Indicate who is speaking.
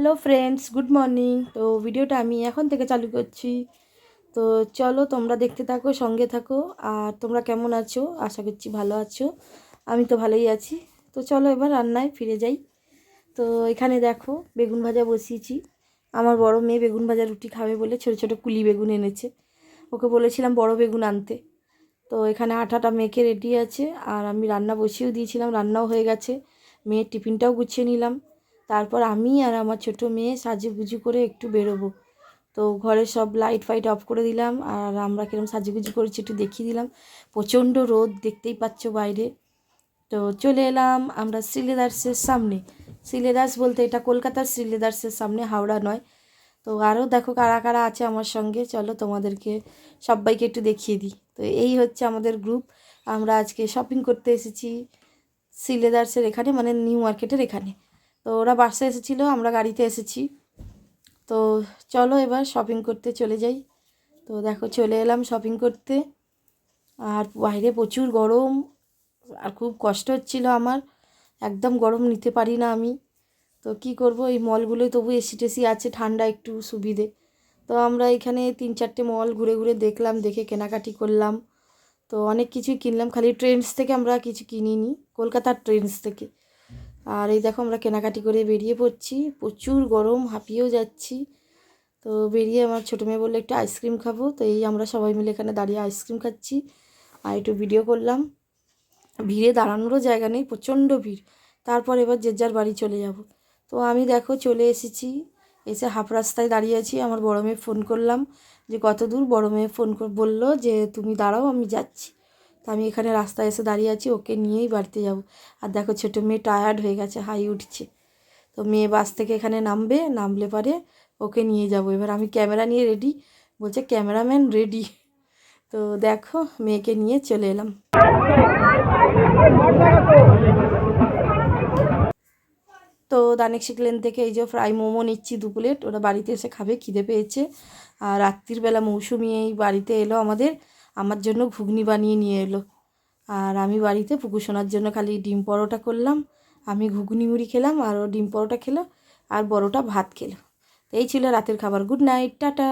Speaker 1: Hello friends good morning তো ভিডিওটা আমি এখন থেকে চালু করছি। তো চলো তোমরা দেখতে থাকো, সঙ্গে থাকো। আর তোমরা কেমন আছো? আশা করছি ভালো আছো। আমি তো ভালোই আছি। তো চলো এবার রান্নায় ফিরে যাই। তো এখানে দেখো, বেগুন ভাজা বসিয়েছি। আমার বড় মেয়ে বেগুন ভাজা রুটি খাবে বলে ছোটো ছোটো কুলি বেগুন এনেছে। ওকে বলেছিলাম বড় বেগুন আনতে। তো এখানে আঠাটা মেখে রেডি আছে। আর আমি রান্না বসিয়েও দিয়েছিলাম। রান্নাও হয়ে গেছে। মেয়ের টিফিনটাও গুছিয়ে নিলাম। তারপর আমি আর আমার ছোটো মেয়ে সাজে গুজু করে একটু বেরোবো। তো ঘরের সব লাইট ফাইট অফ করে দিলাম আর আমরা কিরম সাজুগুজু করেছি একটু দেখিয়ে দিলাম। প্রচণ্ড রোদ দেখতেই পাচ্ছ বাইরে। তো চলে এলাম আমরা শ্রীলেদার্সের সামনে। শ্রীলেদার্স বলতে এটা কলকাতার শ্রীলেদার্সের সামনে, হাওড়া নয়। তো আরও দেখো কারা কারা আছে আমার সঙ্গে, চলো তোমাদেরকে সবাইকে একটু দেখিয়ে দিই। তো এই হচ্ছে আমাদের গ্রুপ আমরা আজকে শপিং করতে এসেছি শ্রীলেদার্সের এখানে মানে নিউ মার্কেটের এখানে। তো ওরা বাসে এসেছিল, আমরা গাড়িতে এসেছি। তো চলো এবার শপিং করতে চলে যাই। তো দেখো চলে এলাম শপিং করতে। আর বাইরে প্রচুর গরম, আর খুব কষ্ট হচ্ছিল আমার। একদম গরম নিতে পারি না আমি। তো কি করব, এই মলগুলোই তবু এসি টেসি আছে, ঠান্ডা একটু সুবিধে। তো আমরা এখানে তিন চারটে মল ঘুরে ঘুরে দেখলাম, দেখে কেনাকাটি করলাম। তো অনেক কিছুই কিনলাম, খালি ট্রেন্ডস থেকে আমরা কিছু কিনিনি, কলকাতার ট্রেন্ডস থেকে। আর এই দেখো আমরা কেনাকাটি করে বেরিয়ে পড়ছি। প্রচুর গরম, হাঁপিয়েও যাচ্ছি। তো বেরিয়ে আমার ছোটো মেয়ে বলল, একটু আইসক্রিম খাব। তো এই আমরা সবাই মিলে এখানে দাঁড়িয়ে আইসক্রিম খাচ্ছি আর একটু ভিডিও করলাম। ভিড়ে দাঁড়ানোরও জায়গা নেই, প্রচণ্ড ভিড়। তারপর এবার যে যার বাড়ি চলে যাব। তো আমি দেখো চলে এসেছি, এসে হাফ রাস্তায় দাঁড়িয়ে আছি। আমার বড় মেয়ে ফোন করলাম যে, কত দূর? বড় মেয়ে ফোন বলল যে, তুমি দাঁড়াও, আমি যাচ্ছি। তো আমি এখানে রাস্তায় এসে দাঁড়িয়ে আছি, ওকে নিয়েই বাড়িতে যাব। আর দেখো ছোটো মেয়ে টায়ার্ড হয়ে গেছে, হাই উঠছে। তো মেয়ে বাস থেকে এখানে নামবে, নামলে পরে ওকে নিয়ে যাব। এবার আমি ক্যামেরা নিয়ে রেডি বলছে, ক্যামেরাম্যান রেডি তো দেখো, মেয়েকে নিয়ে চলে এলাম। তো দানেক শিখলেন থেকে এই যে ফ্রাই মোমো নিচ্ছি দু প্লেট, ওরা বাড়িতে এসে খাবে, খিদে পেয়েছে। আর রাত্রিবেলা মৌসুমি এই বাড়িতে এলো আমাদের। আমার জন্য ঘুগনি বানিয়ে নিয়ে এলো। আর আমি বাড়িতে পুকুর সোনার জন্য খালি ডিম পরোটা করলাম, আমি ঘুগনি মুড়ি খেলাম, আর ও ডিম পরোটা খেলো, আর বড়োটা ভাত খেলো। এই ছিল রাতের খাবার। Good night, tata.